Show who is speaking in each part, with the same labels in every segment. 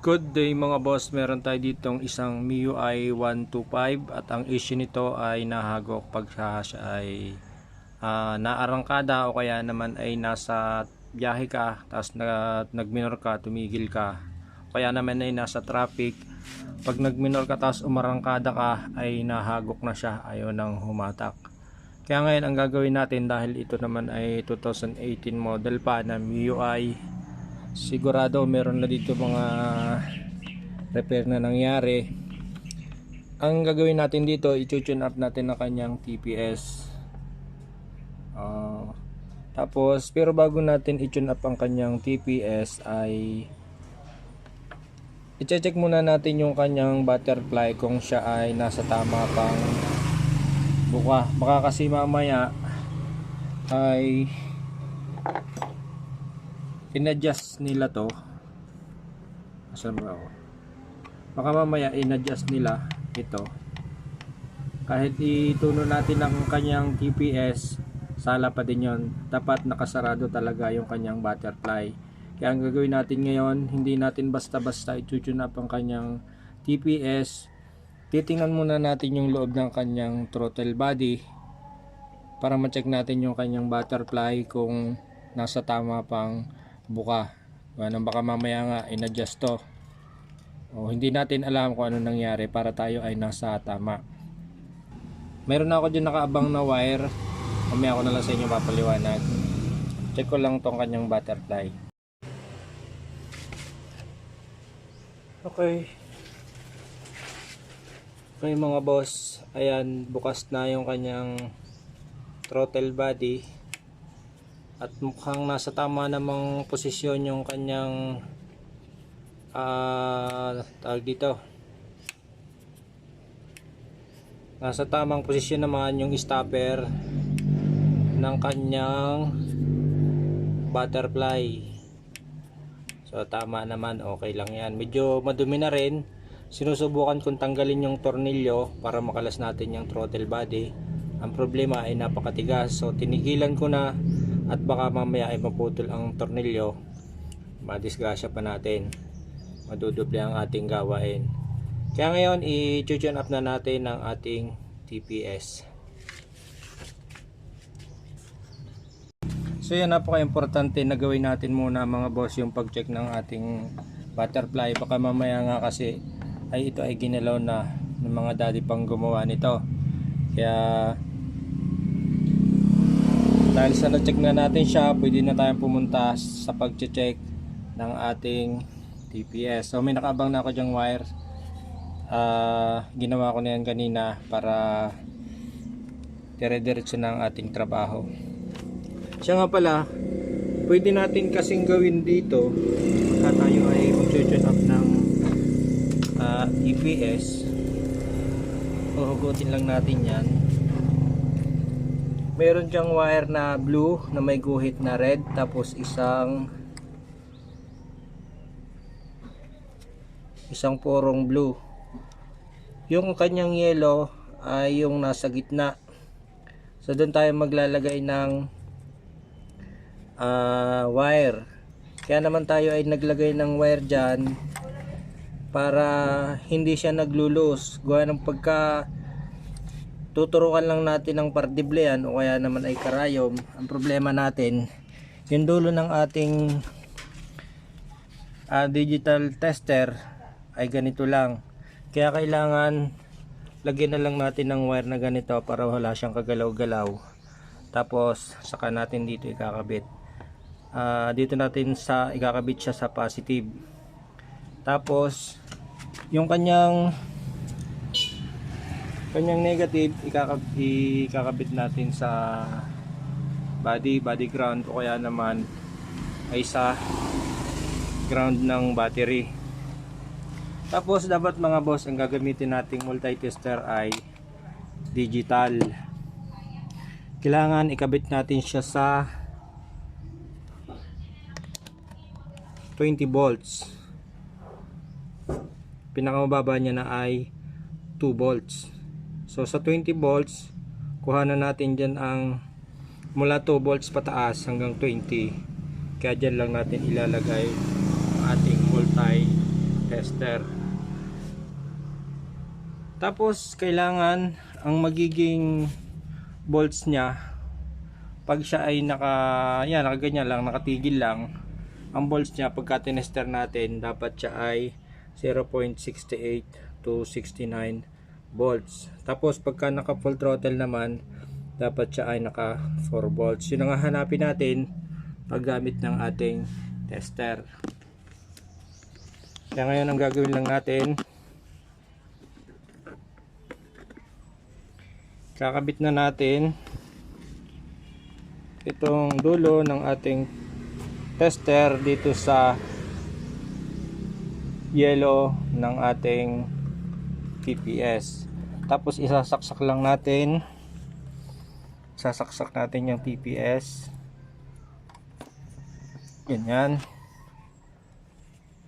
Speaker 1: Good day mga boss, meron tayo ditong isang MIUI 125 at ang issue nito ay nahagok pag siya ay ah, naarangkada o kaya naman ay nasa biyahe ka tapos na, nagminor ka, tumigil ka. Kaya naman ay nasa traffic. Pag nagminor ka tapos umarangkada ka ay nahagok na siya. Ayaw nang humatak. Kaya ngayon ang gagawin natin dahil ito naman ay 2018 model pa na MIUI sigurado meron na dito mga repair na nangyari. Ang gagawin natin dito i-tune up natin ang kanyang TPS Ah, tapos pero bago natin i-tune up ang kanyang TPS ay i-check muna natin yung kanyang butterfly kung siya ay nasa tama pang buka. Baka kasi mamaya ay inadjust nila to. Asan ba ako baka mamaya inadjust nila ito. Kahit ituno natin ang kanyang TPS sala pa din yon dapat nakasarado talaga yung kanyang butterfly. Kaya ang gagawin natin ngayon hindi natin basta basta i-tune up ang kanyang TPS titingnan muna natin yung loob ng kanyang throttle body para ma-check natin yung kanyang butterfly kung nasa tama pang buka. Ano baka mamaya nga inadjust to. O hindi natin alam kung ano nangyari para tayo ay nasa tama. Meron na ako dyan nakaabang na wire. Mamaya ako na lang sa inyo papaliwanag. Check ko lang tong kanyang butterfly. Okay. Okay mga boss, ayan bukas na yung kanyang throttle body at mukhang nasa tama namang posisyon yung kanyang ah tawag dito. Nasa tamang posisyon naman yung stopper ng kanyang butterfly. So tama naman. Okay lang yan. Medyo madumi na rin. Sinusubukan kong tanggalin yung tornilyo para makalas natin yung throttle body. Ang problema ay napakatigas. So tinigilan ko na at baka mamaya ay maputol ang tornilyo madisgrasya pa natin madudoble ang ating gawain. Kaya ngayon i-tune up na natin ang ating TPS so yan napaka-importante na gawin natin muna mga boss yung pag-check ng ating butterfly. Baka mamaya nga kasi ay ito ay ginalaw na ng mga daddy pang gumawa nito. Kaya dahil sa na-check na natin siya pwede na tayong pumunta sa pag-check ng ating TPS so may nakabang na ako dyang wire. Ah, ginawa ko na yan kanina para dire-diretso ang ating trabaho. Siya nga pala pwede natin kasing gawin dito. Pagka tayo ay mag-tune up ng ah, TPS uhugutin lang natin yan meron diyang wire na blue na may guhit na red tapos isang isang porong blue. Yung kanyang yellow ay yung nasa gitna. So doon tayo maglalagay ng ah, wire. Kaya naman tayo ay naglagay ng wire dyan para hindi siya naglulus gawa ng pagka tuturukan lang natin ng partiblean o kaya naman ay karayom. Ang problema natin yung dulo ng ating ah, digital tester ay ganito lang. Kaya kailangan lagyan na lang natin ng wire na ganito para wala siyang kagalaw-galaw. Tapos saka natin dito ikakabit. Ah, dito natin sa ikakabit siya sa positive. Tapos yung kanyang kanyang negative ikakab ikakabit natin sa body body ground o kaya naman ay sa ground ng battery. Tapos dapat mga boss ang gagamitin nating multi-tester ay digital. Kailangan ikabit natin siya sa 20 volts. Pinakamababa niya na ay 2 volts so sa 20 volts kuha na natin dyan ang mula 2 volts pataas hanggang 20 kaya dyan lang natin ilalagay ang ating multi tester. Tapos kailangan ang magiging bolts niya pag siya ay naka yan nakaganyan lang nakatigil lang ang bolts niya pagka tinester natin dapat siya ay 0.68 to 69 volts tapos pagka naka full throttle naman dapat siya ay naka 4 volts yun ang hahanapin natin paggamit ng ating tester. Kaya ngayon ang gagawin lang natin kakabit na natin itong dulo ng ating tester dito sa yellow ng ating TPS tapos isasaksak lang natin. Sasaksak natin yung TPS ganyan.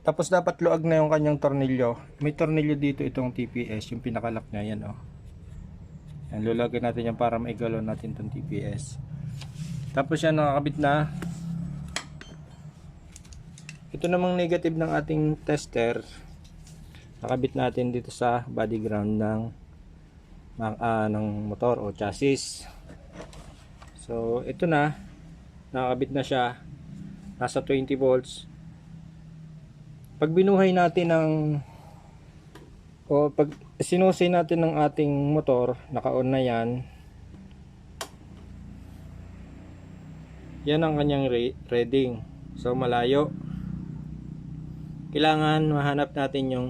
Speaker 1: Tapos dapat luag na yung kanyang tornilyo. May tornilyo dito itong TPS yung pinakalak niya yan oh. Yan, lulagyan natin yan para maigalaw natin itong TPS tapos yan nakakabit na. Ito namang negative ng ating tester nakabit natin dito sa body ground ng ng, ah, ng motor o chassis. So ito na. Nakakabit na siya. Nasa 20 volts. Pag binuhay natin ng o pag sinusay natin ng ating motor naka-on na yan. Yan ang kanyang re- reading. So malayo. Kailangan mahanap natin yung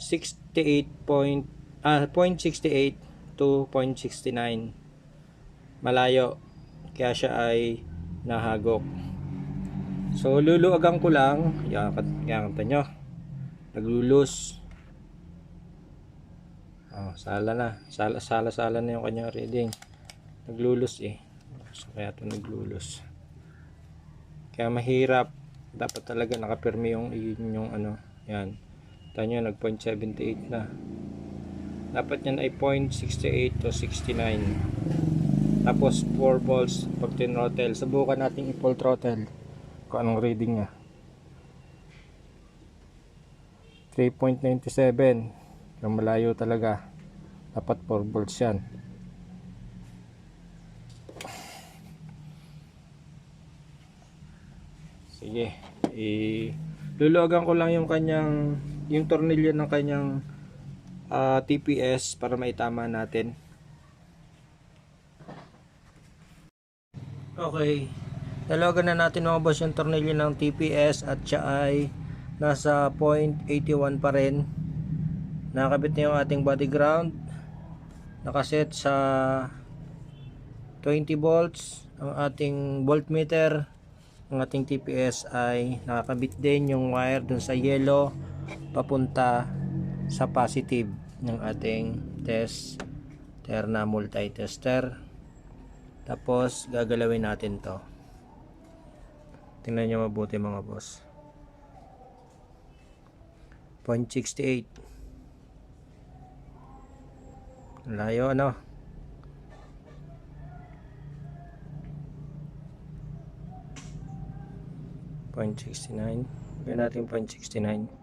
Speaker 1: 68 point ah 0.68 to 0.69 malayo. Kaya siya ay nahagok. So luluagan ko lang. Yan kanta nyo. Naglulus. Oh, sala na. Sala sala sala na yung kanyang reading. Naglulus eh. So kaya ito naglulus. Kaya mahirap. Dapat talaga nakapirmi yung yung ano yan tanyo nag 0.78 na. Dapat yan ay 0.68 to 69 tapos 4 volts pag tinrottle. Subukan natin i-full throttle kung anong reading niya. 3.97 yung malayo talaga. Dapat 4 volts yan. Sige i luluwagan ko lang yung kanyang yung tornilyo ng kanyang ah, TPS para maitama natin. Okay. Dalawagan na natin mga boss yung tornilyo ng TPS at siya ay nasa 0.81 pa rin. Nakakabit na yung ating body ground nakaset sa 20 volts. Ang ating voltmeter ang ating TPS ay nakakabit din yung wire dun sa yellow papunta sa positive ng ating test terna multi-tester. Tapos gagalawin natin to. Tingnan nyo mabuti mga boss. 0.68 layo ano? 0.69 gawin natin 0.69 yan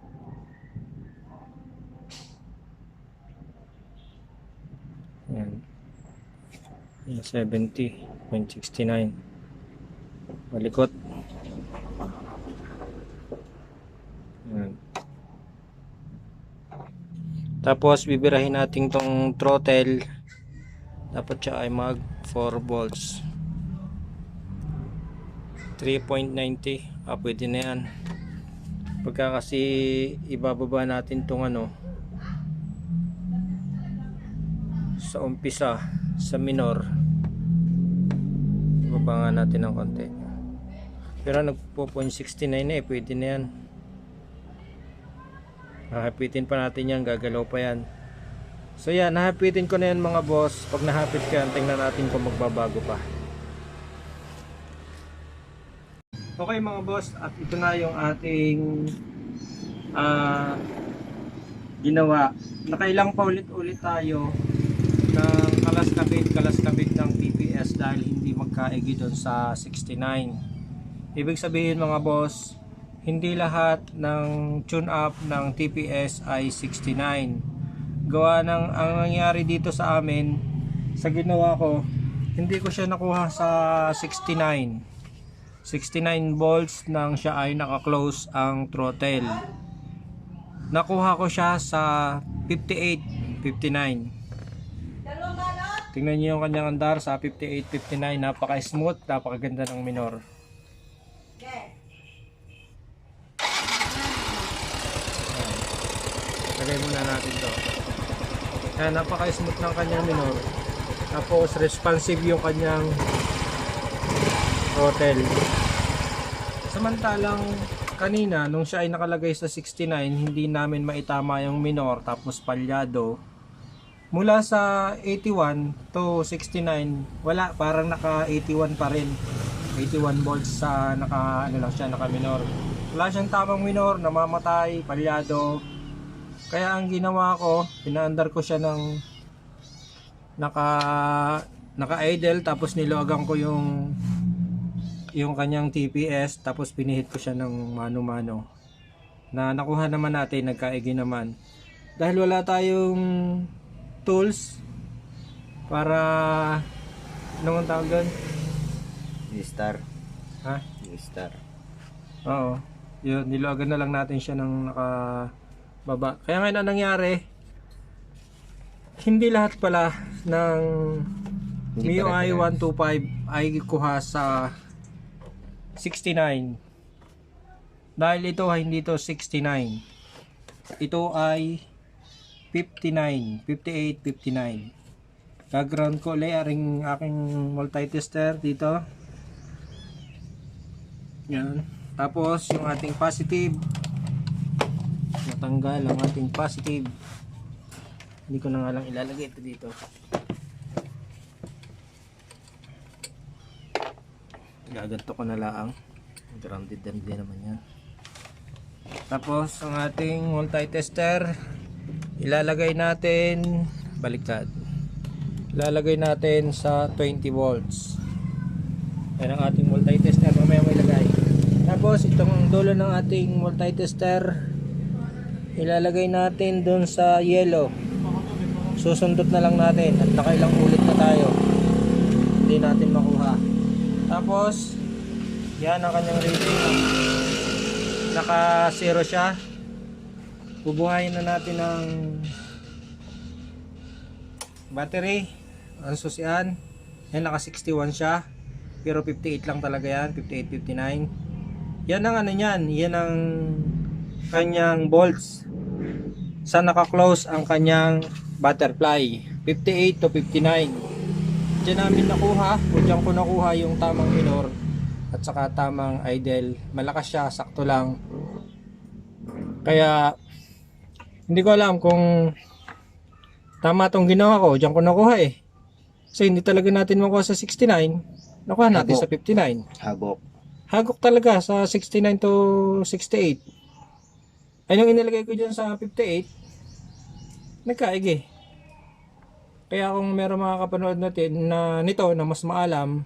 Speaker 1: yan 70.69 malikot. Yan tapos bibirahin natin tong throttle. Dapat siya ay mag 4 volts. 3.90 ah pwede na yan. Pagka kasi ibababa natin tong ano sa umpisa sa minor. Ibaba nga natin ng konti. Pero nagpo 0.69 na eh pwede na yan. Nahapitin pa natin yan gagalaw pa yan. So yan nahapitin ko na yan mga boss. Pag nahapit ka yan tingnan natin kung magbabago pa. Okay mga boss, at ito na yung ating ah, ginawa. Nakailang pa ulit-ulit tayo ng kalas-kabit, kalas-kabit ng TPS dahil hindi magkaigi doon sa 69. Ibig sabihin mga boss, hindi lahat ng tune up ng TPS ay 69. Gawa ng ang nangyari dito sa amin sa ginawa ko, hindi ko siya nakuha sa 69. 69 volts nang siya ay naka-close ang throttle. Nakuha ko siya sa 58, 59. Tingnan niyo yung kanyang andar sa 58, 59. Napaka-smooth, napakaganda ng minor. Lagay muna natin to. Ayan, napaka-smooth ng kanyang minor. Tapos responsive yung kanyang throttle. Samantalang kanina nung siya ay nakalagay sa 69, hindi namin maitama yung minor tapos palyado. Mula sa 81 to 69, wala, parang naka 81 pa rin. 81 volts sa naka ano lang siya, naka minor. Wala siyang tamang minor, namamatay, palyado. Kaya ang ginawa ko, pinaandar ko siya ng naka naka idle tapos nilogan ko yung yung kanyang TPS tapos pinihit ko siya ng mano-mano na nakuha naman natin nagkaigi naman dahil wala tayong tools para anong tawag doon?
Speaker 2: Star.
Speaker 1: ha?
Speaker 2: Star.
Speaker 1: oo yun nilogan na lang natin siya ng naka baba kaya ngayon ang nangyari hindi lahat pala ng
Speaker 2: Hindi
Speaker 1: MIUI
Speaker 2: pare-parehas.
Speaker 1: 125 ay kuha sa 69 dahil ito ay hindi to 69 ito ay 59 58 59 background ko ulit aring aking multitester dito. Yan. Tapos yung ating positive. Natanggal ang ating positive. Hindi ko na nga lang ilalagay ito dito. Gaganto ko na lang. Grounded din din naman yan. Tapos ang ating multitester ilalagay natin baliktad. Ilalagay natin sa 20 volts. Yan ang ating multitester mamaya mo ilagay. Tapos itong dulo ng ating multitester ilalagay natin dun sa yellow susundot na lang natin at nakailang ulit na tayo. Hindi natin makuha. Tapos yan ang kanyang rating. Naka zero siya bubuhayin na natin ng battery. Ang susian. Yan naka 61 siya. Pero 58 lang talaga yan. 58 59 yan ang ano niyan. Yan ang kanyang bolts. Sa naka-close ang kanyang butterfly. 58 to 59 Diyan namin nakuha. O diyan ko nakuha yung tamang minor at saka tamang idle malakas siya sakto lang. Kaya hindi ko alam kung tama tong ginawa ko diyan ko nakuha eh. Kasi hindi talaga natin makuha sa 69 nakuha natin
Speaker 2: Hagok.
Speaker 1: sa 59
Speaker 2: Hagok.
Speaker 1: hagok talaga sa 69 to 68 ay nung inilagay ko dyan sa 58 nagkaig eh kaya kung meron mga kapanood natin na nito na mas maalam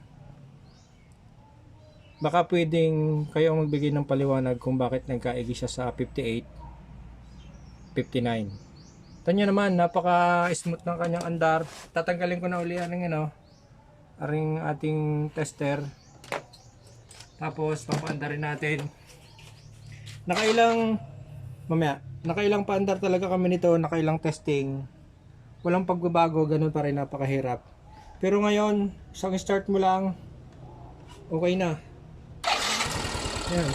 Speaker 1: baka pwedeng kayo ang magbigay ng paliwanag kung bakit nagkaigi siya sa 58 59 Tanyo naman napaka smooth ng kanyang andar. Tatanggalin ko na uli ang ano aring ating tester. Tapos papaandarin natin. Nakailang mamaya nakailang paandar talaga kami nito nakailang testing. Walang pagbabago ganun pa rin napakahirap. Pero ngayon isang start mo lang okay na. Yan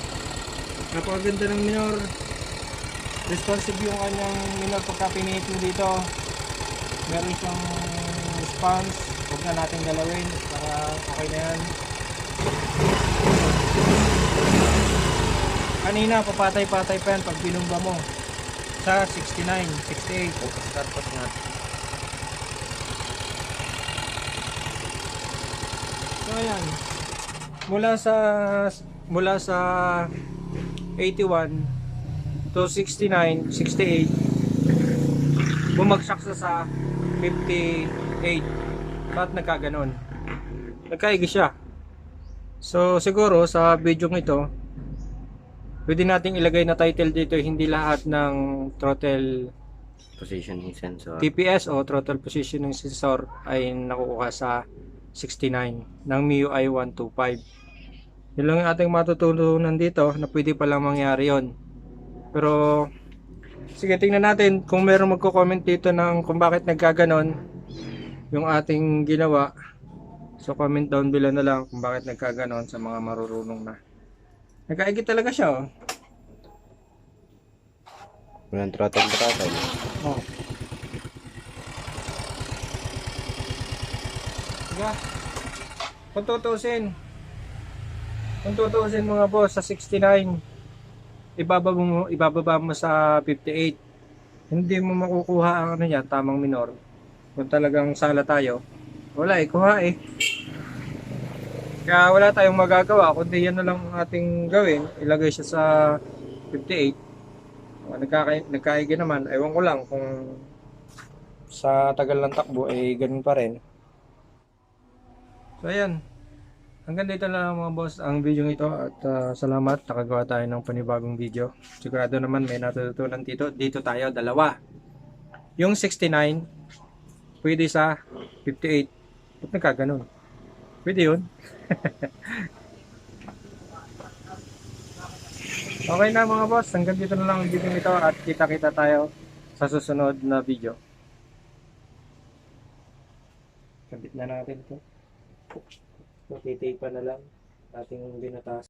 Speaker 1: napakaganda ng minor responsive yung kanyang minor pagka pinihit mo dito. Meron siyang response. Huwag na natin galawin. Para okay na yan. Kanina papatay-patay pa yan pag binumba mo. Sa 69, 68
Speaker 2: Start pa natin.
Speaker 1: So ayan. Mula sa mula sa 81 to 69, 68 bumagsak sa sa 58. Bakit nagkaganon? Nagkaigi siya. So siguro sa video ito Pwede nating ilagay na title dito, hindi lahat ng throttle
Speaker 2: Positioning sensor.
Speaker 1: TPS o throttle positioning sensor ay nakukuha sa 69 ng MIUI 125. Yun lang yung ating matutunan dito na pwede palang mangyari yon. Pero sige tingnan natin kung meron magko-comment dito ng kung bakit nagkaganon yung ating ginawa. So comment down below na lang kung bakit nagkaganon sa mga marurunong na. Nagkaigit talaga siya oh.
Speaker 2: Walang throttle.
Speaker 1: Oh. Diba? Kung tutusin, kung tutusin mga boss sa 69, ibababa mo, ibababa mo sa 58. Hindi mo makukuha ang ano niya, tamang minor. Kung talagang sala tayo, wala eh, kuha eh. Kaya wala tayong magagawa, kundi yan na lang ang ating gawin. Ilagay siya sa 58. Uh, nagkaka nagkaigi naman, ewan ko lang kung sa tagal ng takbo ay ganun pa rin. So ayan. Hanggang dito na lang mga boss ang video ito at ah, salamat nakagawa tayo ng panibagong video. Sigurado naman may natutunan dito. Dito tayo dalawa. Yung 69 pwede sa 58. Ba't nagkaganon? Pwede yun. Okay na mga boss, hanggang dito na lang ang video nito at kita-kita tayo sa susunod na video. Kabit na natin ito. Matitay pa na lang ating binatas.